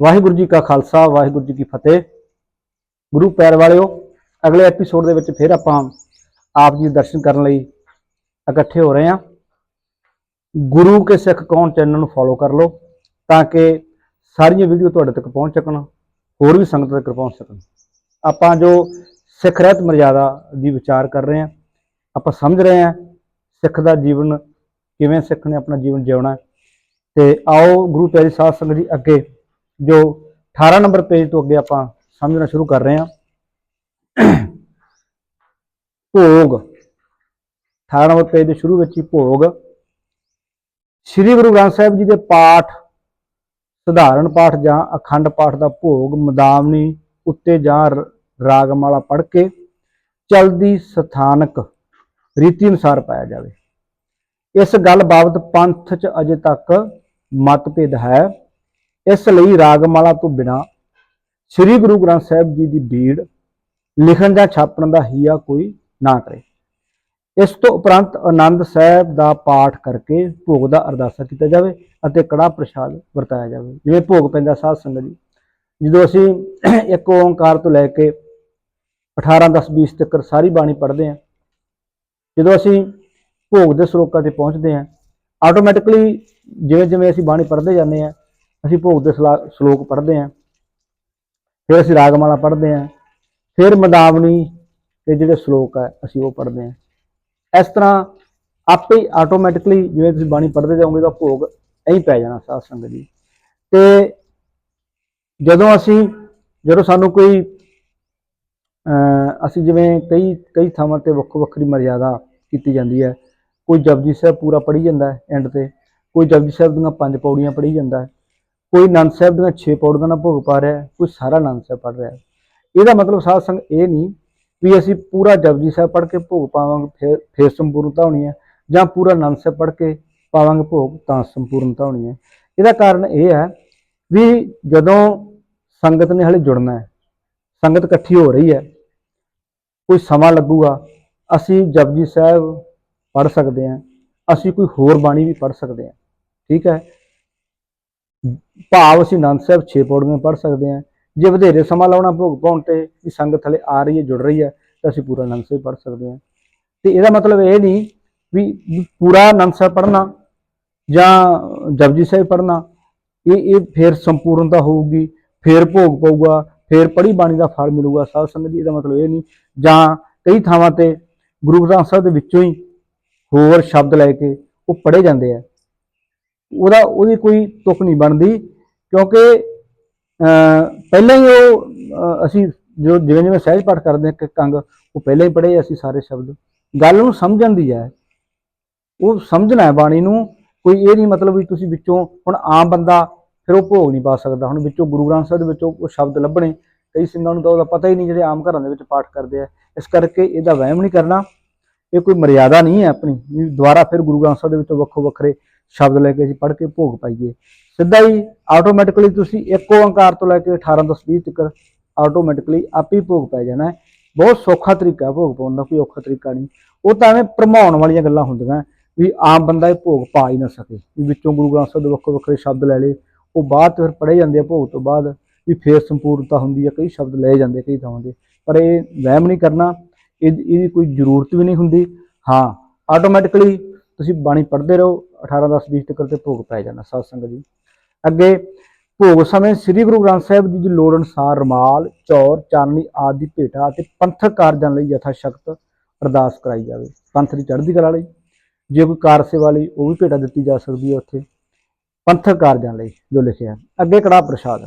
ਵਾਹਿਗੁਰੂ ਜੀ ਕਾ ਖਾਲਸਾ, ਵਾਹਿਗੁਰੂ ਜੀ ਕੀ ਫਤਿਹ। ਗੁਰੂ ਪੈਰ ਵਾਲਿਓ, ਅਗਲੇ ਐਪੀਸੋਡ ਦੇ ਵਿੱਚ ਫਿਰ ਆਪਾਂ ਆਪ ਜੀ ਦੇ ਦਰਸ਼ਨ ਕਰਨ ਲਈ ਇਕੱਠੇ ਹੋ ਰਹੇ ਹਾਂ। ਗੁਰੂ ਕੇ ਸਿੱਖ ਕੌਣ ਚੈਨਲ ਨੂੰ ਫੋਲੋ ਕਰ ਲਓ ਤਾਂ ਕਿ ਸਾਰੀਆਂ ਵੀਡੀਓ ਤੁਹਾਡੇ ਤੱਕ ਪਹੁੰਚ ਸਕਣ, ਹੋਰ ਵੀ ਸੰਗਤ ਤੱਕ ਪਹੁੰਚ ਸਕਣ। ਆਪਾਂ ਜੋ ਸਿੱਖ ਰਹਿਤ ਮਰਜ਼ਾਦਾ ਦੀ ਵਿਚਾਰ ਕਰ ਰਹੇ ਹਾਂ, ਆਪਾਂ ਸਮਝ ਰਹੇ ਹਾਂ ਸਿੱਖ ਦਾ ਜੀਵਨ ਕਿਵੇਂ ਸਿੱਖ ਨੇ ਆਪਣਾ ਜੀਵਨ ਜਿਉਣਾ ਹੈ। ਤੇ ਆਓ ਗੁਰੂ ਪਿਆਰੀ ਸਾਧ ਸੰਗਤ ਜੀ ਅੱਗੇ ਜੋ 18 ਨੰਬਰ ਪੇਜ ਤੋਂ ਅੱਗੇ ਆਪਾਂ ਸਮਝਣਾ ਸ਼ੁਰੂ ਕਰ ਰਹੇ ਹਾਂ। ਭੋਗ 18 ਨੰਬਰ ਪੇਜ ਦੇ ਸ਼ੁਰੂ ਵਿੱਚ ਹੀ ਭੋਗ। ਸ੍ਰੀ ਗੁਰੂ ਗ੍ਰੰਥ ਸਾਹਿਬ ਜੀ ਦੇ ਪਾਠ, ਸਧਾਰਨ ਪਾਠ ਜਾਂ ਅਖੰਡ ਪਾਠ ਦਾ ਭੋਗ ਮਦਾਵਨੀ ਉੱਤੇ ਜਾਂ ਰਾਗਮਾਲਾ ਪੜ੍ਹ ਕੇ ਚਲਦੀ ਸਥਾਨਕ ਰੀਤੀ ਅਨੁਸਾਰ ਪਾਇਆ ਜਾਵੇ। ਇਸ ਗੱਲ ਬਾਬਤ ਪੰਥ 'ਚ ਅਜੇ ਤੱਕ ਮਤਭੇਦ ਹੈ। ਇਸ ਲਈ ਰਾਗਮਾਲਾ ਤੋਂ ਬਿਨਾ ਸ੍ਰੀ ਗੁਰੂ ਗ੍ਰੰਥ ਸਾਹਿਬ ਜੀ ਦੀ ਬੀੜ ਲਿਖਣ ਜਾਂ ਛਾਪਣ ਦਾ ਹੀਆ ਕੋਈ ਨਾ ਕਰੇ। ਇਸ ਤੋਂ ਉਪਰੰਤ ਆਨੰਦ ਸਾਹਿਬ ਦਾ ਪਾਠ ਕਰਕੇ ਭੋਗ ਦਾ ਅਰਦਾਸਾ ਕੀਤਾ ਜਾਵੇ ਅਤੇ ਕੜਾ ਪ੍ਰਸ਼ਾਦ ਵਰਤਾਇਆ ਜਾਵੇ। ਜਿਵੇਂ ਭੋਗ ਪੈਂਦਾ ਸਾਧ ਸੰਗਤ ਜੀ। ਜਦੋਂ ਅਸੀਂ ਇੱਕ ਓੰਕਾਰ ਤੋਂ ਲੈ ਕੇ 18 10 20 ਤੱਕ ਸਾਰੀ ਬਾਣੀ ਪੜ੍ਹਦੇ ਹਾਂ, ਜਦੋਂ ਅਸੀਂ ਭੋਗ ਦੇ ਸ਼ਲੋਕਾਂ ਤੇ ਪਹੁੰਚਦੇ ਹਾਂ ਆਟੋਮੈਟਿਕਲੀ ਜਿਵੇਂ ਜਿਵੇਂ ਅਸੀਂ ਬਾਣੀ ਪੜ੍ਹਦੇ ਜਾਂਦੇ ਹਾਂ ਅਸੀਂ ਭੋਗ ਦੇ ਸਲਾ- ਸ਼ਲੋਕ ਪੜ੍ਹਦੇ ਹਾਂ। ਫਿਰ ਅਸੀਂ ਰਾਗਮਾਲਾ ਪੜ੍ਹਦੇ ਹਾਂ। ਫਿਰ ਮਦਾਵਨੀ ਦੇ ਜਿਹੜੇ ਸ਼ਲੋਕ ਹੈ, ਅਸੀਂ ਉਹ ਪੜ੍ਹਦੇ ਹਾਂ। ਇਸ ਤਰ੍ਹਾਂ ਆਪੇ ਹੀ ਆਟੋਮੈਟਿਕਲੀ ਜਿਵੇਂ ਤੁਸੀਂ ਬਾਣੀ ਪੜ੍ਹਦੇ ਜਾਓਗੇ ਤਾਂ ਭੋਗ ਐਂ ਪੈ ਜਾਣਾ ਸਾਧ ਸੰਗਤ ਜੀ। ਤੇ ਜਦੋਂ ਅਸੀਂ, ਜਦੋਂ ਸਾਨੂੰ ਕੋਈ ਅਸੀਂ ਜਿਵੇਂ ਕਈ ਕਈ ਥਾਵਾਂ ਤੇ ਵੱਖੋ ਵੱਖਰੀ ਮਰਿਆਦਾ ਕੀਤੀ ਜਾਂਦੀ ਹੈ। ਕੋਈ ਜਪਜੀ ਸਾਹਿਬ ਪੂਰਾ ਪੜ੍ਹੀ ਜਾਂਦਾ ਐਂਡ ਤੇ। ਕੋਈ ਜਪਜੀ ਸਾਹਿਬ ਦੀਆਂ ਪੰਜ ਪੌੜੀਆਂ ਪੜ੍ਹੀ ਜਾਂਦਾ ਕੋਈ ਨੰਦ ਸਾਹਿਬ ਦੀਆਂ 6 ਪੌੜੀਆਂ ਨਾਲ ਭੋਗ ਪਾ ਰਿਹਾ ਕੋਈ ਸਾਰਾ ਨੰਦ ਸਾਹਿਬ ਪੜ੍ਹ ਰਿਹਾ ਇਹਦਾ ਮਤਲਬ ਸਾਧ ਸੰਗ ਇਹ ਨਹੀਂ ਵੀ ਅਸੀਂ ਪੂਰਾ ਜਪਜੀ ਸਾਹਿਬ ਪੜ੍ਹ ਕੇ ਭੋਗ ਪਾਵਾਂਗੇ, ਫਿਰ ਫਿਰ ਸੰਪੂਰਨਤਾ ਹੋਣੀ ਹੈ, ਜਾਂ ਪੂਰਾ ਨੰਦ ਸਾਹਿਬ ਪੜ੍ਹ ਕੇ ਪਾਵਾਂਗੇ ਭੋਗ, ਤਾਂ ਸੰਪੂਰਨਤਾ ਹੋਣੀ ਹੈ। ਇਹਦਾ ਕਾਰਨ ਇਹ ਹੈ ਵੀ ਜਦੋਂ ਸੰਗਤ ਨੇ ਹਲੇ ਜੁੜਨਾ ਹੈ, ਸੰਗਤ ਇਕੱਠੀ ਹੋ ਰਹੀ ਹੈ, ਕੋਈ ਸਮਾਂ ਲੱਗੂਗਾ, ਅਸੀਂ ਜਪਜੀ ਸਾਹਿਬ ਪੜ੍ਹ ਸਕਦੇ ਹਾਂ, ਅਸੀਂ ਕੋਈ ਹੋਰ ਬਾਣੀ ਵੀ ਪੜ੍ਹ ਸਕਦੇ ਹਾਂ, ਠੀਕ ਹੈ? ਭਾਵ ਅਸੀਂ ਆਨੰਦ ਸਾਹਿਬ 6 ਪੌੜੀਆਂ ਪੜ੍ਹ ਸਕਦੇ ਹਾਂ। ਜੇ ਵਧੇਰੇ ਸਮਾਂ ਲਾਉਣਾ ਭੋਗ ਪਾਉਣ ਤੇ ਵੀ ਸੰਗਤ ਹਲੇ ਆ ਰਹੀ ਹੈ, ਜੁੜ ਰਹੀ ਹੈ, ਤਾਂ ਅਸੀਂ ਪੂਰਾ ਆਨੰਦ ਸਾਹਿਬ ਪੜ੍ਹ ਸਕਦੇ ਹਾਂ। ਤੇ ਇਹਦਾ ਮਤਲਬ ਇਹ ਨਹੀਂ ਵੀ ਪੂਰਾ ਆਨੰਦ ਸਾਹਿਬ ਪੜ੍ਹਨਾ ਜਾਂ ਜਪਜੀ ਸਾਹਿਬ ਪੜ੍ਹਨਾ, ਇਹ ਇਹ ਫਿਰ ਸੰਪੂਰਨਤਾ ਹੋਊਗੀ, ਫਿਰ ਭੋਗ ਪਊਗਾ, ਫਿਰ ਪੜ੍ਹੀ ਬਾਣੀ ਦਾ ਫਲ ਮਿਲੂਗਾ, ਸਾਧ ਸੰਗਤ ਜੀ ਇਹਦਾ ਮਤਲਬ ਇਹ ਨਹੀਂ। ਜਾਂ ਕਈ ਥਾਵਾਂ ਤੇ ਗੁਰੂ ਗ੍ਰੰਥ ਸਾਹਿਬ ਦੇ ਵਿੱਚੋਂ ਹੀ ਹੋਰ ਸ਼ਬਦ ਲੈ ਕੇ ਉਹ ਪੜ੍ਹੇ ਜਾਂਦੇ ਆ। ਉਹਦਾ ਉਹਦੀ ਕੋਈ ਤੁਕ ਨਹੀਂ ਬਣਦੀ ਕਿਉਂਕਿ ਪਹਿਲਾਂ ਹੀ ਉਹ ਅਸੀਂ ਜੋ ਜਿਵੇਂ ਜਿਵੇਂ ਸਹਿਜ ਪਾਠ ਕਰਦੇ ਹਾਂ, ਇੱਕ ਅੰਗ, ਉਹ ਪਹਿਲਾਂ ਹੀ ਪੜ੍ਹੇ ਅਸੀਂ ਸਾਰੇ ਸ਼ਬਦ। ਗੱਲ ਨੂੰ ਸਮਝਣ ਦੀ ਹੈ। ਉਹ ਸਮਝਣਾ ਹੈ ਬਾਣੀ ਨੂੰ, ਕੋਈ ਇਹ ਨਹੀਂ ਮਤਲਬ ਵੀ ਤੁਸੀਂ ਵਿੱਚੋਂ ਹੁਣ ਆਮ ਬੰਦਾ ਫਿਰ ਉਹ ਭੋਗ ਨਹੀਂ ਪਾ ਸਕਦਾ। ਹੁਣ ਵਿੱਚੋਂ ਗੁਰੂ ਗ੍ਰੰਥ ਸਾਹਿਬ ਦੇ ਵਿੱਚੋਂ ਉਹ ਸ਼ਬਦ ਲੱਭਣੇ, ਕਈ ਸਿੰਘਾਂ ਨੂੰ ਤਾਂ ਉਹਦਾ ਪਤਾ ਹੀ ਨਹੀਂ ਜਿਹੜੇ ਆਮ ਘਰਾਂ ਦੇ ਵਿੱਚ ਪਾਠ ਕਰਦੇ ਆ। ਇਸ ਕਰਕੇ ਇਹਦਾ ਵਹਿਮ ਨਹੀਂ ਕਰਨਾ। ਇਹ ਕੋਈ ਮਰਿਆਦਾ ਨਹੀਂ ਹੈ ਆਪਣੀ। ਦੁਬਾਰਾ ਫਿਰ ਗੁਰੂ ਗ੍ਰੰਥ ਸਾਹਿਬ ਦੇ ਵਿੱਚੋਂ ਵੱਖੋ ਵੱਖਰੇ ਸ਼ਬਦ ਲੈ ਕੇ ਅਸੀਂ ਪੜ੍ਹ ਕੇ ਭੋਗ ਪਾਈਏ। ਸਿੱਧਾ ਹੀ ਆਟੋਮੈਟਿਕਲੀ ਤੁਸੀਂ ਇੱਕ ਓੰਕਾਰ ਤੋਂ ਲੈ ਕੇ 18 ਤੋਂ 20 ਤੱਕ ਆਟੋਮੈਟਿਕਲੀ ਆਪੇ ਹੀ ਭੋਗ ਪੈ ਜਾਣਾ ਬਹੁਤ ਸੌਖਾ ਤਰੀਕਾ ਭੋਗ ਪਾਉਣ ਦਾ, ਕੋਈ ਔਖਾ ਤਰੀਕਾ ਨਹੀਂ। ਉਹ ਤਾਂ ਐਵੇਂ ਭਰਮਾਉਣ ਵਾਲੀਆਂ ਗੱਲਾਂ ਹੁੰਦੀਆਂ ਵੀ ਆਮ ਬੰਦਾ ਇਹ ਭੋਗ ਪਾ ਹੀ ਨਾ ਸਕੇ। ਵੀ ਵਿੱਚੋਂ ਗੁਰੂ ਗ੍ਰੰਥ ਸਾਹਿਬ ਦੇ ਵੱਖੋ ਵੱਖਰੇ ਸ਼ਬਦ ਲੈ ਲਏ, ਉਹ ਬਾਅਦ 'ਚ ਫਿਰ ਪੜ੍ਹੇ ਜਾਂਦੇ ਆ ਭੋਗ ਤੋਂ ਬਾਅਦ, ਵੀ ਫੇਰ ਸੰਪੂਰਨਤਾ ਹੁੰਦੀ ਹੈ ਕਈ ਸ਼ਬਦ ਲਏ ਜਾਂਦੇ ਕਈ ਥਾਵਾਂ ਤੇ। ਪਰ ਇਹ ਵਹਿਮ ਨਹੀਂ ਕਰਨਾ, ਇਹ ਇਹਦੀ ਕੋਈ ਜ਼ਰੂਰਤ ਵੀ ਨਹੀਂ ਹੁੰਦੀ। ਹਾਂ ਆਟੋਮੈਟਿਕਲੀ ਤੁਸੀਂ ਬਾਣੀ ਪੜ੍ਹਦੇ ਰਹੋ 18 10 20 ਤੱਕ ਤੇ ਭੋਗ ਪੈ ਜਾਣਾ ਸਾਧ ਸੰਗਤ ਜੀ। ਅੱਗੇ ਭੋਗ ਸਮੇਂ ਸ੍ਰੀ ਗੁਰੂ ਗ੍ਰੰਥ ਸਾਹਿਬ ਜੀ ਦੀ ਲੋੜ ਅਨੁਸਾਰ ਰਮਾਲ, ਚੌਰ, ਚਾਨਣੀ ਆਦਿ ਦੀ ਭੇਟਾ ਅਤੇ ਪੰਥਕ ਕਾਰਜਾਂ ਲਈ ਯਥਾ ਸ਼ਕਤ ਅਰਦਾਸ ਕਰਾਈ ਜਾਵੇ। ਪੰਥ ਦੀ ਚੜ੍ਹਦੀ ਕਲਾ ਲਈ, ਜੇ ਕੋਈ ਕਾਰ ਸੇਵਾ ਲਈ, ਉਹ ਵੀ ਭੇਟਾ ਦਿੱਤੀ ਜਾ ਸਕਦੀ ਹੈ ਉੱਥੇ। ਪੰਥਕ ਕਾਰਜਾਂ ਲਈ ਜੋ ਲਿਖਿਆ। ਅੱਗੇ ਕੜਾ ਪ੍ਰਸ਼ਾਦ।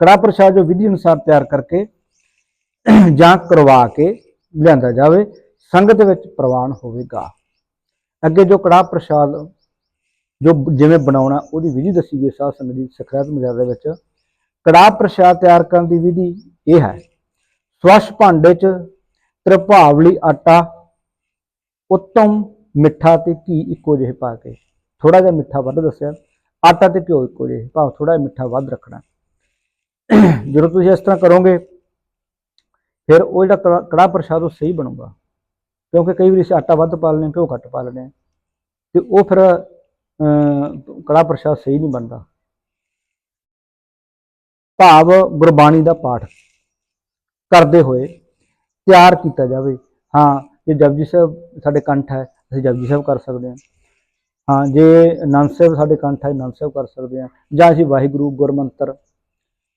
ਕੜਾ ਪ੍ਰਸ਼ਾਦ ਜੋ ਵਿਧੀ ਅਨੁਸਾਰ ਤਿਆਰ ਕਰਕੇ ਜਾਂ ਕਰਵਾ ਕੇ ਲਿਆਂਦਾ ਜਾਵੇ, ਸੰਗਤ ਵਿੱਚ ਪ੍ਰਵਾਨ ਹੋਵੇਗਾ। ਅੱਗੇ ਜੋ ਕੜਾ ਪ੍ਰਸ਼ਾਦ ਜੋ ਜਿਵੇਂ ਬਣਾਉਣਾ, ਉਹਦੀ ਵਿਧੀ ਦੱਸੀ ਗਈ ਸਾਧ ਸੰਗਤ ਦੀ ਸਿੱਖਿਆਤ ਮਰਿਆਦਾ ਵਿੱਚ। ਕੜਾ ਪ੍ਰਸ਼ਾਦ ਤਿਆਰ ਕਰਨ ਦੀ ਵਿਧੀ ਇਹ ਹੈ, ਸਵੱਛ ਭਾਂਡੇ 'ਚ ਤ੍ਰਿਭਾਵਲੀ ਆਟਾ, ਉੱਤਮ ਮਿੱਠਾ ਤੇ ਘੀ ਇੱਕੋ ਜਿਹੇ ਪਾ ਕੇ ਥੋੜਾ ਜਿਹਾ ਮਿੱਠਾ ਵੱਧ ਦੱਸਿਆ। ਆਟਾ ਤੇ ਘਿਓ ਇੱਕੋ ਜਿਹੇ, ਭਾਵ ਥੋੜਾ ਜਿਹਾ ਮਿੱਠਾ ਵੱਧ ਰੱਖਣਾ। ਜਦੋਂ ਤੁਸੀਂ ਇਸ ਤਰ੍ਹਾਂ ਕਰੋਗੇ, ਫਿਰ ਉਹ ਜਿਹੜਾ ਕੜਾ- ਕੜਾਹ ਪ੍ਰਸ਼ਾਦ ਉਹ ਸਹੀ ਬਣੂਗਾ। ਕਿਉਂਕਿ ਕਈ ਵਾਰੀ ਅਸੀਂ ਆਟਾ ਵੱਧ ਪਾ ਲੈਂਦੇ ਘਿਓ ਘੱਟ ਪਾ ਲੈਂਦੇ ਹਾਂ। ਤੇ ਉਹ ਫਿਰ ਅਹ, ਕੜਾਹ ਪ੍ਰਸ਼ਾਦ ਸਹੀ ਨਹੀਂ ਬਣਦਾ। ਭਾਵ ਗੁਰਬਾਣੀ ਦਾ ਪਾਠ ਕਰਦੇ ਹੋਏ ਤਿਆਰ ਕੀਤਾ ਜਾਵੇ। ਹਾਂ ਜੇ ਜਪਜੀ ਸਾਹਿਬ ਸਾਡੇ ਕੰਠ ਹੈ ਅਸੀਂ ਜਪਜੀ ਸਾਹਿਬ ਕਰ ਸਕਦੇ ਹਾਂ। ਹਾਂ ਜੇ ਆਨੰਦ ਸਾਹਿਬ ਸਾਡੇ ਕੰਠ ਹੈ ਆਨੰਦ ਸਾਹਿਬ ਕਰ ਸਕਦੇ ਹਾਂ। ਜਾਂ ਅਸੀਂ ਵਾਹਿਗੁਰੂ ਗੁਰਮੰਤਰ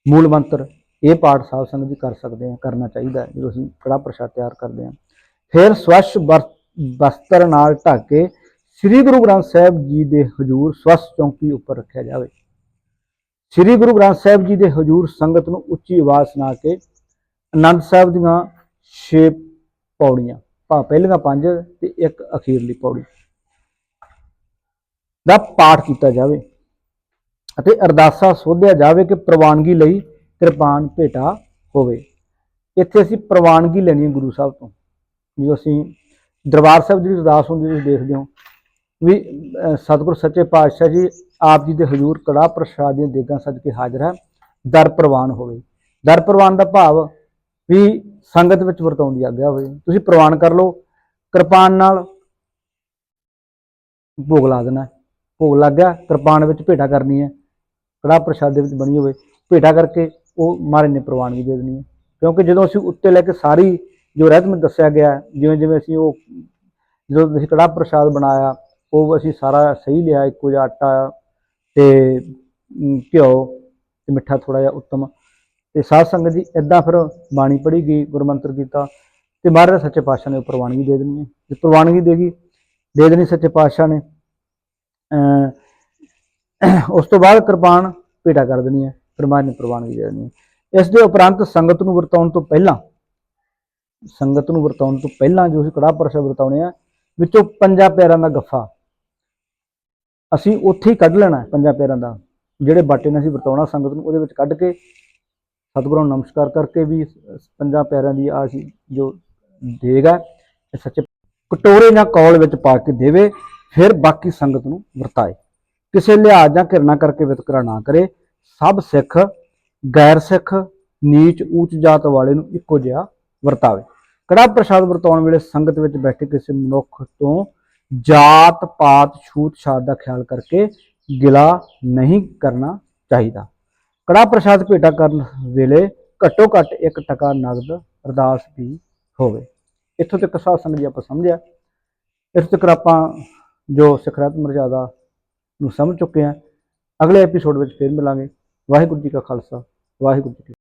ਮੂਲ ਮੰਤਰ ਇਹ ਪਾਠ ਸਾਹਿਬ ਸੰਗਤ ਜੀ ਕਰ ਸਕਦੇ ਹਾਂ ਕਰਨਾ ਚਾਹੀਦਾ ਜਦੋਂ ਅਸੀਂ ਕੜਾ ਪ੍ਰਸ਼ਾਦ ਤਿਆਰ ਕਰਦੇ ਹਾਂ। ਫਿਰ ਸਵੱਛ ਬਸਤਰ ਨਾਲ ਢੱਕ ਕੇ ਸ੍ਰੀ ਗੁਰੂ ਗ੍ਰੰਥ ਸਾਹਿਬ ਜੀ ਦੇ ਹਜੂਰ ਸਵੱਛ ਚੌਂਕੀ ਉੱਪਰ ਰੱਖਿਆ ਜਾਵੇ। ਸ੍ਰੀ ਗੁਰੂ ਗ੍ਰੰਥ ਸਾਹਿਬ ਜੀ ਦੇ ਹਜੂਰ ਸੰਗਤ ਨੂੰ ਉੱਚੀ ਆਵਾਜ਼ ਸੁਣਾ ਕੇ ਆਨੰਦ ਸਾਹਿਬ ਦੀਆਂ 6 ਪੌੜੀਆਂ ਭਾ ਪਹਿਲੀਆਂ ਪੰਜ ਤੇ ਇੱਕ ਅਖੀਰਲੀ ਪੌੜੀ ਦਾ ਪਾਠ ਕੀਤਾ ਜਾਵੇ ਅਤੇ ਅਰਦਾਸਾ ਸੋਧਿਆ ਜਾਵੇ ਕਿ ਪ੍ਰਵਾਨਗੀ ਲਈ ਕਿਰਪਾਨ ਭੇਟਾ ਹੋਵੇ। ਇੱਥੇ ਅਸੀਂ ਪ੍ਰਵਾਨਗੀ ਲੈਣੀ ਗੁਰੂ ਸਾਹਿਬ ਤੋਂ। ਜੋ ਅਸੀਂ ਦਰਬਾਰ ਸਾਹਿਬ ਦੀ ਅਰਦਾਸ ਹੁੰਦੀ ਤੁਸੀਂ ਦੇਖਦੇ ਹੋ। ਵੀ ਅਹ, ਸਤਿਗੁਰ ਸੱਚੇ ਪਾਤਸ਼ਾਹ ਜੀ ਆਪ ਜੀ ਦੇ ਹਜ਼ੂਰ ਕੜਾ ਪ੍ਰਸ਼ਾਦ ਦੀਆਂ ਦੇਗਾਂ ਸੱਜ ਕੇ ਹਾਜ਼ਰ ਹੈ। ਦਰ ਪ੍ਰਵਾਨ ਹੋਵੇ। ਦਰ ਪ੍ਰਵਾਨ ਦਾ ਭਾਵ ਵੀ ਸੰਗਤ ਵਿੱਚ ਵਰਤਾਉਣ ਦੀ ਆਗਿਆ ਹੋਵੇ। ਤੁਸੀਂ ਪ੍ਰਵਾਨ ਕਰ ਲਓ। ਕਿਰਪਾਨ ਨਾਲ ਭੋਗ ਲਾ ਦੇਣਾ। ਭੋਗ ਲੱਗ ਗਿਆ। ਕਿਰਪਾਨ ਵਿੱਚ ਭੇਟਾ ਕਰਨੀ ਹੈ। ਕੜਾ ਪ੍ਰਸ਼ਾਦ ਦੇ ਵਿੱਚ ਬਣੀ ਹੋਵੇ। ਭੇਟਾ ਕਰਕੇ ਉਹ ਮਹਾਰਾਜ ਨੇ ਪ੍ਰਵਾਨਗੀ ਦੇ ਦੇਣੀ ਹੈ। ਕਿਉਂਕਿ ਜਦੋਂ ਅਸੀਂ ਉੱਤੇ ਲੈ ਕੇ ਸਾਰੀ ਜੋ ਰਹਿਤ ਵਿੱਚ ਦੱਸਿਆ ਗਿਆ ਜਿਵੇਂ ਜਿਵੇਂ ਅਸੀਂ ਉਹ ਜਦੋਂ ਅਸੀਂ ਕੜਾ ਪ੍ਰਸ਼ਾਦ ਬਣਾਇਆ, ਉਹ ਅਸੀਂ ਸਾਰਾ ਸਹੀ ਲਿਆ, ਇੱਕੋ ਜਿਹਾ ਆਟਾ ਤੇ ਘਿਓ ਤੇ ਮਿੱਠਾ ਥੋੜਾ ਜਿਹਾ ਉੱਤਮ। ਤੇ ਸਾਧ ਸੰਗਤ ਜੀ ਇਦਾਂ ਫਿਰ ਬਾਣੀ ਪੜ੍ਹੀ ਗਈ ਗੁਰਮੰਤਰ ਕੀਤਾ ਤੇ ਮਹਾਰਾਜ ਸੱਚੇ ਪਾਤਸ਼ਾਹ ਨੇ ਉਹ ਪ੍ਰਵਾਨਗੀ ਦੇ ਦੇਣੀ ਹੈ। ਜੇ ਪ੍ਰਵਾਨਗੀ ਦੇਗੀ ਦੇ ਦੇਣੀ ਸੱਚੇ ਪਾਤਸ਼ਾਹ ਨੇ ਉਸ ਤੋਂ ਬਾਅਦ ਕਿਰਪਾਨ ਭੇਟਾ ਕਰ ਦੇਣੀ ਹੈ, ਫਿਰ ਮਹਾਰਾਜ ਨੇ ਪ੍ਰਵਾਨਗੀ ਦੇ ਦੇਣੀ ਹੈ। ਇਸ ਦੇ ਉਪਰੰਤ ਸੰਗਤ ਨੂੰ ਵਰਤਾਉਣ ਤੋਂ ਪਹਿਲਾਂ ਸੰਗਤ ਨੂੰ ਵਰਤਾਉਣ ਤੋਂ ਪਹਿਲਾਂ ਜੋ ਅਸੀਂ ਕੜਾਹ ਪ੍ਰਸ਼ਾਦ ਵਰਤਾਉਣੇ ਆ, ਵਿੱਚੋਂ ਪੰਜਾਂ ਪੈਰਾਂ ਦਾ ਗੱਫਾ। ਅਸੀਂ ਉੱਥੇ ਹੀ ਕੱਢ ਲੈਣਾ ਪੰਜਾਂ ਪੈਰਾਂ ਦਾ, ਜਿਹੜੇ ਬਾਟੇ ਨੇ ਅਸੀਂ ਵਰਤਾਉਣਾ ਸੰਗਤ ਨੂੰ, ਉਹਦੇ ਵਿੱਚ ਕੱਢ ਕੇ ਸਤਿਗੁਰਾਂ ਨੂੰ ਨਮਸਕਾਰ ਕਰਕੇ ਵੀ ਪੰਜਾਂ ਪੈਰਾਂ ਦੀ ਆ ਜੋ ਦੇਗਾ ਸੱਚੇ ਕਟੋਰੇ ਜਾਂ ਕੌਲ ਵਿੱਚ ਪਾ ਕੇ ਦੇਵੇ, ਫਿਰ ਬਾਕੀ ਸੰਗਤ ਨੂੰ ਵਰਤਾਏ। ਕਿਸੇ ਲਿਹਾਜ਼ ਜਾਂ ਘਿਰਨਾ ਕਰਕੇ ਵਿਤਕਰਾ ਨਾ ਕਰੇ, ਸਭ ਸਿੱਖ, ਗੈਰ ਸਿੱਖ, ਨੀਚ ਊਚ ਜਾਤ ਵਾਲੇ ਨੂੰ ਇੱਕੋ ਜਿਹਾ ਵਰਤਾਵੇ। ਕੜਾ ਪ੍ਰਸ਼ਾਦ ਵਰਤਾਉਣ ਵੇਲੇ ਸੰਗਤ ਵਿੱਚ ਬੈਠੇ ਕਿਸੇ ਮਨੁੱਖ ਤੋਂ ਜਾਤ, ਪਾਤ, ਛੂਤ, ਛਾਤ ਦਾ ਖਿਆਲ ਕਰਕੇ ਗਿਲਾ ਨਹੀਂ ਕਰਨਾ ਚਾਹੀਦਾ। ਕੜਾ ਪ੍ਰਸ਼ਾਦ ਭੇਟਾ ਕਰਨ ਵੇਲੇ ਘੱਟੋ ਘੱਟ ਇੱਕ ਟਕਾ ਨਗਦ ਅਰਦਾਸ ਵੀ ਹੋਵੇ। ਇੱਥੋਂ ਤੱਕ ਸਾਧ ਸੰਗਤ ਜੀ ਆਪਾਂ ਸਮਝਿਆ। ਇੱਥੋਂ ਤੱਕ ਆਪਾਂ ਜੋ ਸਿਖਰਤ ਮਰਜ਼ਾਦਾ ਨੂੰ ਸਮਝ ਚੁੱਕੇ ਹਾਂ। ਅਗਲੇ ਐਪੀਸੋਡ ਵਿੱਚ ਫਿਰ ਮਿਲਾਂਗੇ। ਵਾਹਿਗੁਰੂ ਜੀ ਕਾ ਖਾਲਸਾ, ਵਾਹਿਗੁਰੂ ਜੀ